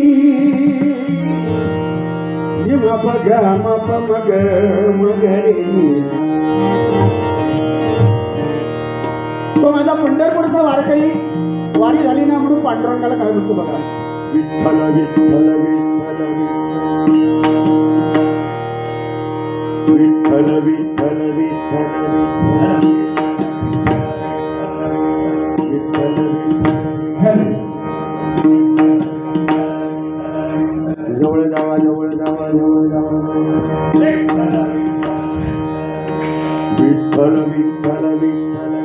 निम मप मग मग तो माझा पंढरपूरचा वारकरी वारी झाली ना म्हणून पांडुरंगाला काय म्हणतो बघा? विठ्ठल विठ्ठल विठ्ठल. विठ्ठल विठ्ठल विठ्ठल विठ्ठल. जावा Vitthal Vitthal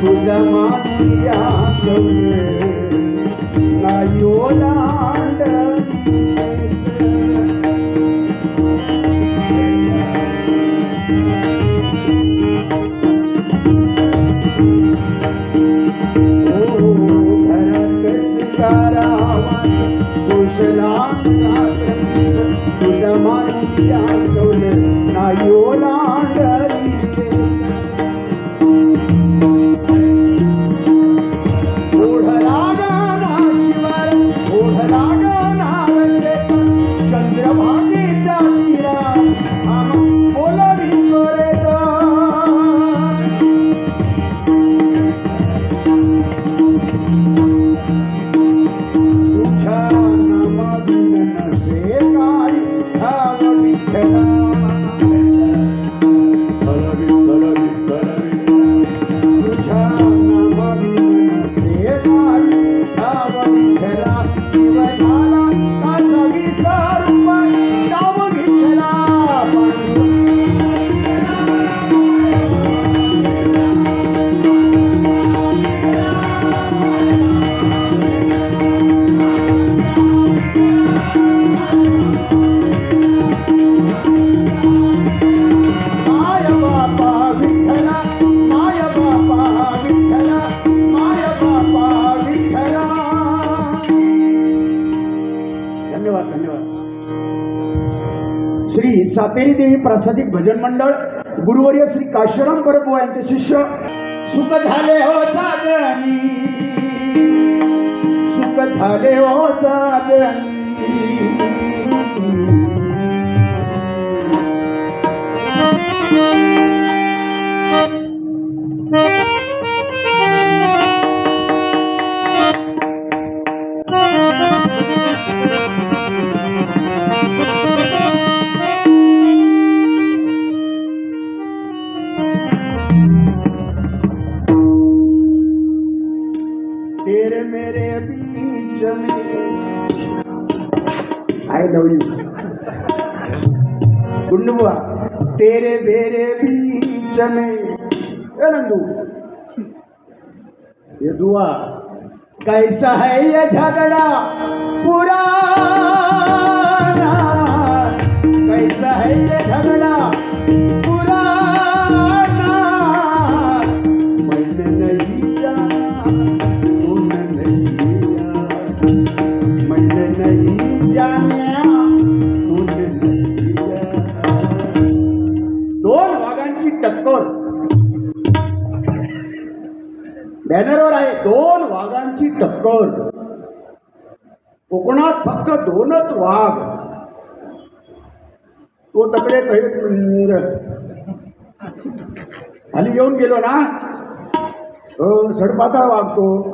Kula mati ya kule, na yola प्रासादिक भजन मंडळ गुरुवर्य श्री काशीराम परबुवा यांचे शिष्य सुख झाले हो साजनी सुख झाले हो साजनी आय लव यू गुंडू बुवा तेरे बेरे बीच में ए नंदू ये दुआ कैसा है ये झगड़ा पूरा कैसा है ये वाघांची कोकणात फक्त दोनच वाघ. तो तकडे खाली येऊन गेलो ना. हो सडपातळ वागतो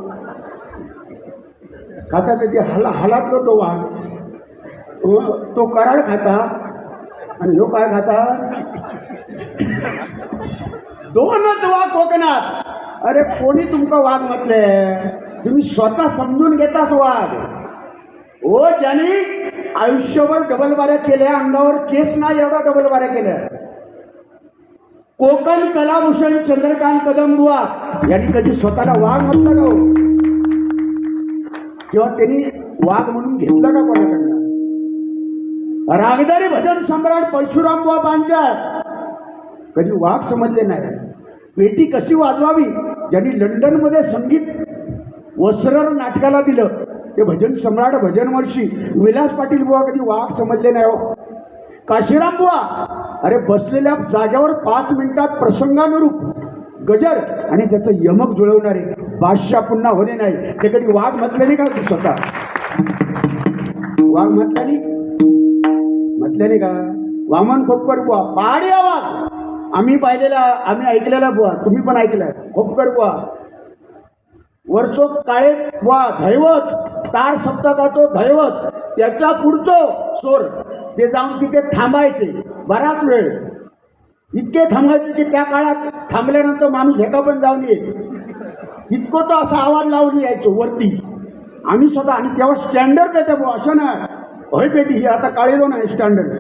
खाता कधी हला हलात तो वाघ. तो- तो कराड खाता. आणि ह्यो काय खाता? दोनच वाघ कोकणात. अरे कोणी तुमका वाघ म्हटले तुम्ही स्वतः समजून घेताच वाघ ओ ज्याने आयुष्यभर डबल बाऱ्या केल्या अंगावर केस नाही एवढा डबल बाऱ्या केल्या. कोकण कलाभूषण चंद्रकांत कदमबुवा यांनी कधी स्वतःला वाघ म्हटलं का हो? किंवा त्यांनी वाघ म्हणून घेतलं का कोणाकडनं? रागदारी भजन सम्राट परशुराम बुवा पांचाळ. कधी वाघ समजले नाही. पेटी कशी वाजवावी? ज्यांनी लंडनमध्ये संगीत वस्त्र नाटकाला दिलं. ते भजन सम्राट भजन वर्षी विलास पाटील बुवा कधी वाघ समजले नाही हो. काशीराम बुवा अरे बसलेल्या जाग्यावर पाच मिनिटात प्रसंगानुरूप गजर आणि त्याचं यमक जुळवणारे बादशाह पुन्हा होणे नाही. ते कधी वाघ म्हटले नाही का स्वतः? वाघ म्हटल्याने म्हटल्याने का? वामन खोपकर बुवा पहाडी आवाज. आम्ही पाहिलेला आम्ही ऐकलेला बुवा. तुम्ही पण ऐकलाय. खोपकर बुवा वर्षो काळे वा धैवत तार सप्तकाचो धैवत त्याचा पुढचो सोर ते जाऊन तिथे थांबायचे बराच वेळ. इतके थांबायचे की त्या काळात थांबल्यानंतर माणूस एका पण जाऊन येत इतकं तो असा आवाज लावून यायचो वरती. आम्ही स्वतः आणि तेव्हा स्टँडर्ड पेटे बुवा असं ना होय पेटी ही आता काळे दोन आहे स्टँडर्ड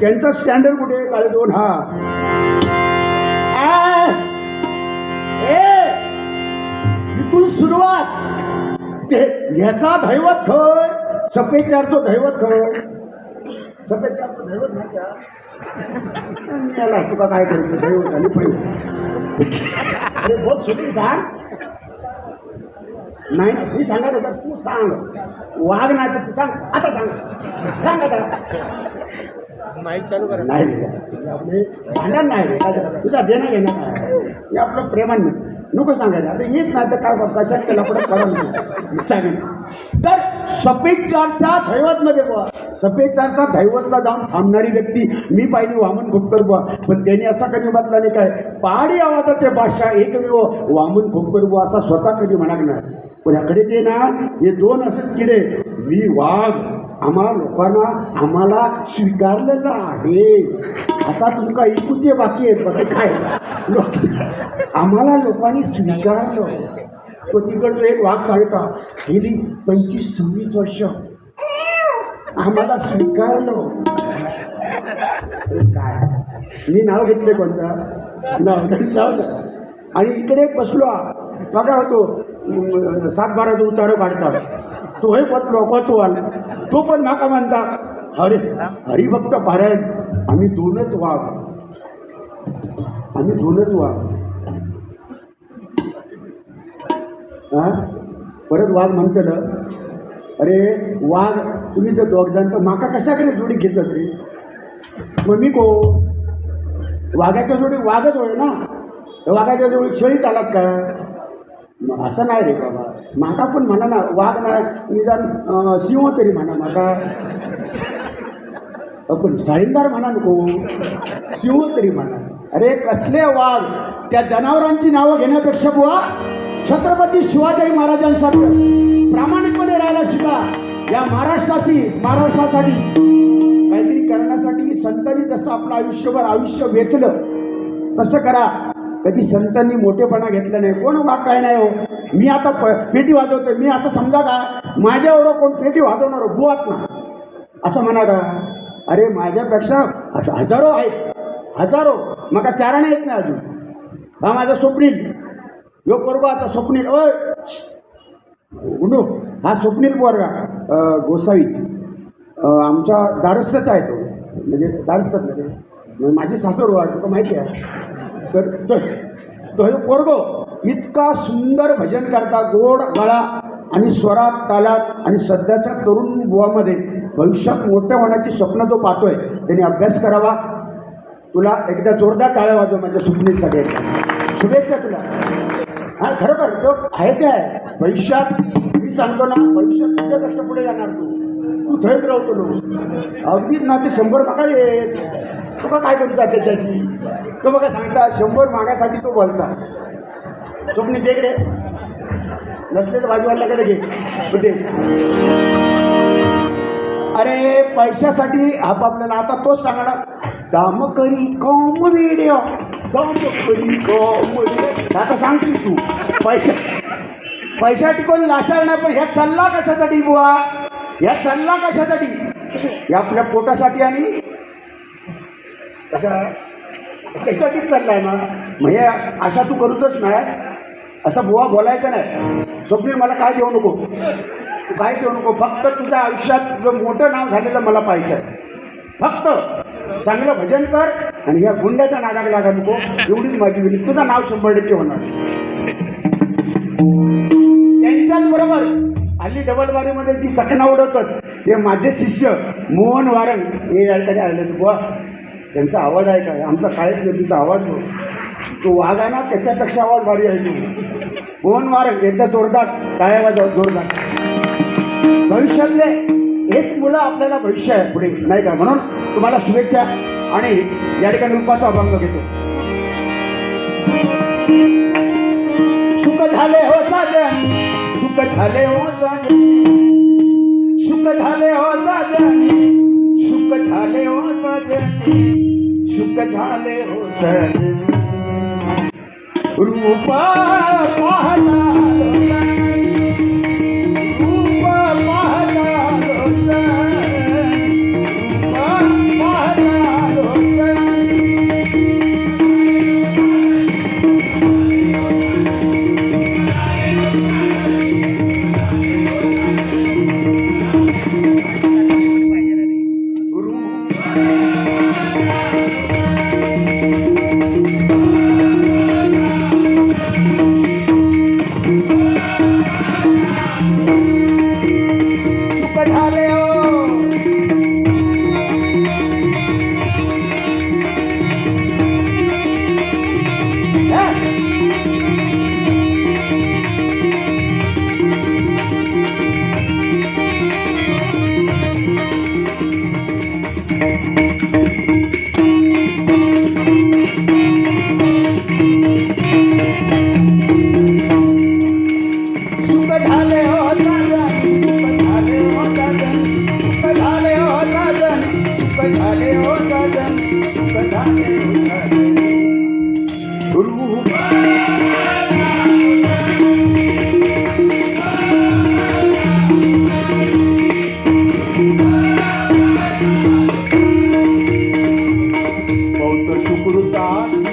त्यांचं स्टँडर्ड कुठे? काळे दोन हा. ते ह्याचा दैवत खय सफेद दैवत खय सफेद दैवत नाही का? त्याला तुका काय करायचं? दैवत आणि पैसे अरे बोल सुटी सांग. नाही ना मी सांगत होता तू सांग. वाघ नाही तर तू सांग. आता सांग. सांग आता. माहीत चालू करा. नाही भांडण नाही तुझा देणं घेणं नाही. हे आपलं प्रेमाने. नको सांगायचं आता येत नाही तर काय कशात त्याला पुढे कळलं नाही. सांगेन तर सफेद चारच्या दैवतमध्ये बुवा. सफेद चारचा दैवतला जाऊन थांबणारी व्यक्ती. मी पाहिली वामन खोपकर बुवा पण त्याने असा कधी म्हटला नाही काय? पहाडी आवाजाचे बादशाह एकमेव वामन खोपकर बुवा असा स्वतः कधी म्हणाक नाही पण याकडे ते ना हे दोन असे किडे. मी वाघ आम्हा लोकांना आम्हाला स्वीकारलेलं आहे. आता तुमका इकुते बाकी आहेत बघा काय? लोक आम्हाला लोकांनी स्वीकारलं. तो तिकडचं एक वाघ सांगता गेली पंचवीस सव्वीस वर्ष आम्हाला स्वीकारलं. काय? मी नाव घेतले कोणतं? नाव आणि इकडे एक बसलो. बघा होतो अं, सात बाराचं उतारो काढतात. तो हे बसलो आला तो पण नाका म्हणता हरे हरिभक्त पारायण आम्ही दोनच वाघ. आम्ही दोनच वाघ. हा? परत वाघ म्हणतलं अरे वाघ तुम्ही जर दोघ जण तर माका कशाकडे जोडी घेतलं तरी मग मी को वाघाच्या जोडी वाघच होय ना? तर वाघाच्या जोडी शेळी चालत का मग असं नाही रे बाबा. माका पण म्हणा ना वाघ नाही निदान जाण सिंह तरी म्हणा माका. पण साईंदार म्हणा नको सिंह तरी म्हणा. अरे कसले वाघ? त्या जनावरांची नावं घेण्यापेक्षा बुवा छत्रपती शिवाजी महाराजांसारखं. प्रामाणिकपणे राहायला शिका. या महाराष्ट्राची महाराष्ट्रासाठी काहीतरी करण्यासाठी संतांनी जसं आपलं आयुष्यभर आयुष्य वेचलं तसं करा. कधी संतांनी मोठेपणा घेतला नाही. कोण का काय नाही हो. मी आता प पेटी वाजवतोय. मी असं समजा का माझ्या एवढं कोण पेटी वाजवणार हो? बुवात ना असं म्हणा का? अरे माझ्यापेक्षा हजारो आहेत. हजारो. मग चाराने येत नाही अजून? हा माझा स्वप्नील. यो पोरगा आता स्वप्नील. ओय! उडू. हा स्वप्नील पोरगा गोसावी. आमच्या दारस्थच आहे तो. म्हणजे दारस्थात म्हणजे माझी सासर वाट माहिती आहे. तर तो तो हे पोरगो इतका सुंदर भजन करता गोड गळा आणि स्वरात तालात आणि सध्याच्या तरुण बुवामध्ये भविष्यात मोठ्या होण्याची स्वप्न जो पाहतोय त्याने अभ्यास करावा. तुला एकदा जोरदार टाळ्या वाजव माझ्या स्वप्नीसाठी शुभेच्छा तुला. आणि खरोखर तो आहे ते आहे. भविष्यात मी सांगतो ना भविष्यात तुझ्यापेक्षा पुढे जाणार तू. तू थैत राहतो नो अगदीच ना ते शंभर मागा येत. तुका काय करता त्याच्याशी? तो बघा सांगता शंभर मागासाठी तो बोलता. स्वप्नील इकडे. नसलेच तर भाजीवाल्याकडे घे. होते अरे पैशासाठी आपापल्याला आता तोच सांगणार. काम करी कॉम व्हिडिओ काम करी कॉम आता सांगतील तू. पैसा. पैशा टिकून लाचार नाही पण ह्या चालला कशासाठी बुवा? ह्या चालला कशासाठी? या आपल्या पोटासाठी आणि कशा त्याच्यासाठीच चाललाय ना म्हणजे आशा तू करूतच नाही. असं बुवा बोलायचं नाही. स्वप्नील मला काय देऊ नको? तू काय देऊ नको? फक्त तुझ्या आयुष्यात तुझं मोठं नाव झालेलं मला पाहिजे. फक्त चांगलं भजन कर आणि या गुंड्याच्या नादाग लागा नको. एवढीच माझी विनंती. तुझं नाव शंभर टक्के होणार. त्यांच्याच बरोबर हल्ली डबलबारीमध्ये जी चकना उडवतात हे माझे शिष्य मोहन वारंग हे याकडे आले तू बुवा त्यांचा आवाज आहे काय आमचा काळेच नाही तुझा आवाज हो. तो वाघ आहे ना त्याच्यापेक्षा आवाज भारी आहे तू. मोहन वारंग एकदा जोरदार काय आवाज जोरदार. भविष्यातले हेच मुलं आपल्याला भविष्य आहे पुढे नाही का? म्हणून तुम्हाला शुभेच्छा आणि या ठिकाणी रूपाचा अभंग घेतो. सुख झाले हो साजन सुख झाले हो साजन सुख झाले हो साजन सुख झाले हो साजन सुख झाले हो साजन रूपा पाहता बौद्ध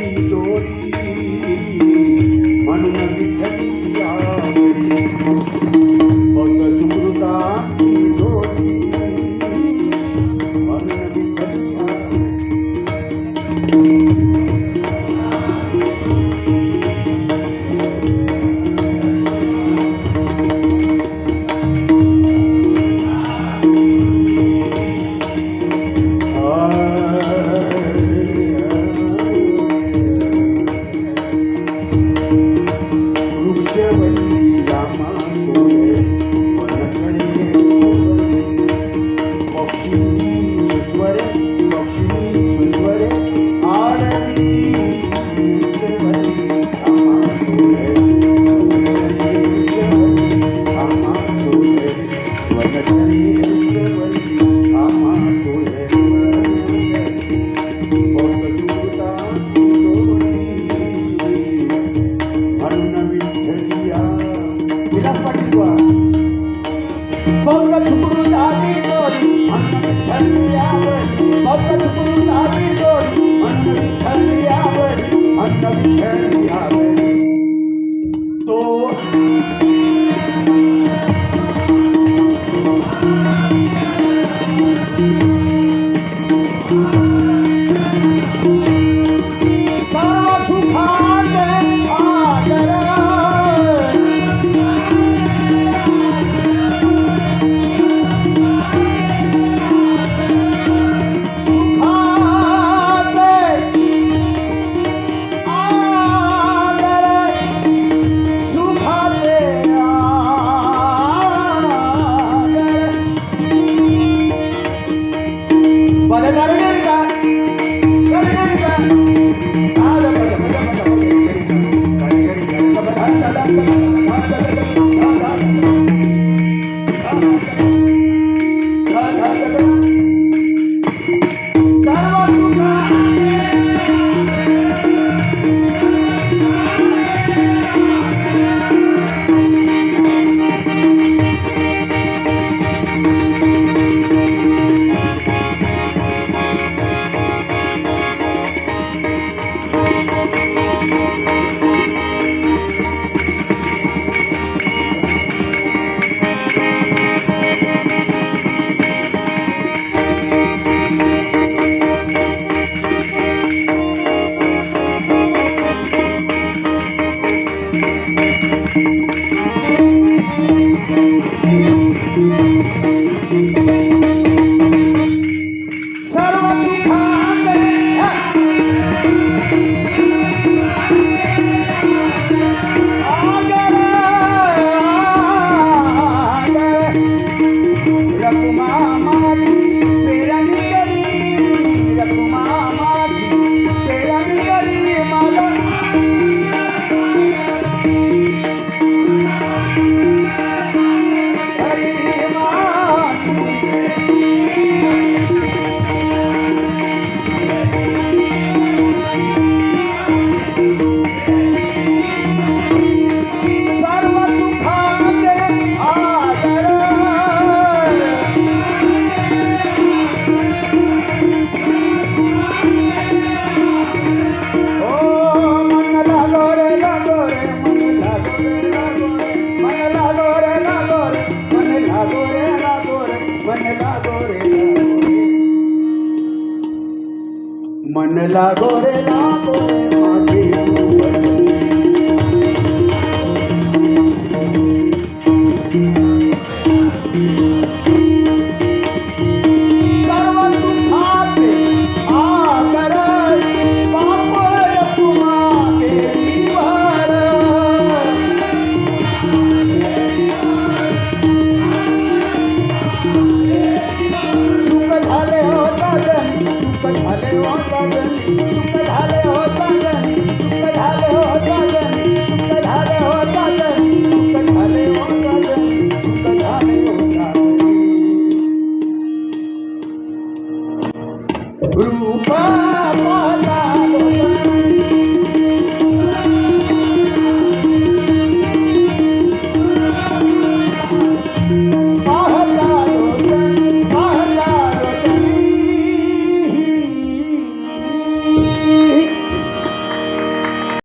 Thank you. मन लागो रे लागो माझी झाले हो